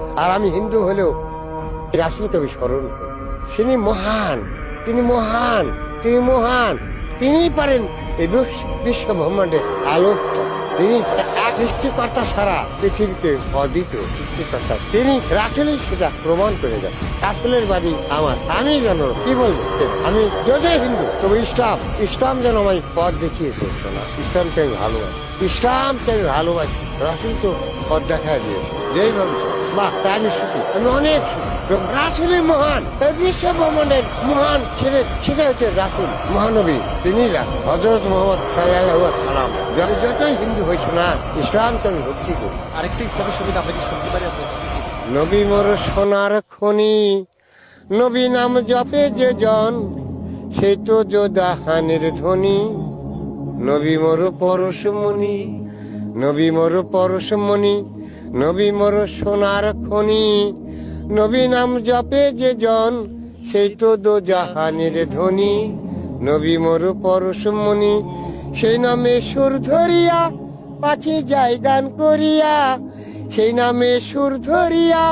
আর আমি হিন্দু হলেও রাসুলকে আমি স্মরণ করি। তিনি মহান তিনি মহান তিনি মহান। তিনিই পারেন এই বিশ্ব- ব্রহ্মাণ্ডে আলোকটা তিনি সৃষ্টিকর্তা ছাড়া পৃথিবীতে অদ্বিতীয় সৃষ্টিকর্তা। তিনি রাসুলই সেটা প্রমাণ করে গেছে রাসুলের বাড়ি আমার। আমি যেন কি বলব? আমি যদি হিন্দু, তবে ইসলাম। ইসলাম যেন আমায় পথ দেখিয়েছে শোনা ইসলামকে আমি ভালোবাসি। ইসলামকে আমি ভালোবাসি। রাসুল তো পথ দেখা দিয়েছে। যেইভাবে বাহ তাই আমি সুখী আমি অনেক সুখী রাসুলের মহান এই বিশ্ব ব্রহ্মাণ্ডের মহান সেটা সেটা হচ্ছে রাসুল। মহানবী তিনি হজরত মোহাম্মদ সাল্লাহ সালাম আমি যতই হিন্দু হয়েছে না ইসলামকে আমি ভক্তি করি। আরেকটা ইসলামী সুবিধা আমরা কি শুনতে পারি আপনার নবী মোর সোনার খনি নবী নাম জপে যে জন সেই তো যোদাহানের ধ্বনি। নবী মোর পরশমণি নবী মোর পরশমণি নবী মোর সোনার খনি। নবী নাম জপে যে জন, সেই তো দো জাহানের ধ্বনি নবী মোর পরশমণি সেই নামে সুর ধরিয়া পাখি যায় গান করিয়া। সেই নামে সুর ধরিয়া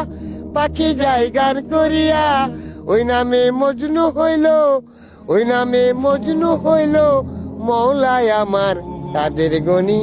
পাখি যায় গান করিয়া। ওই নামে মজনু হইল, ওই নামে মজনু হইল, মৌলায় আমার তাদের গনি।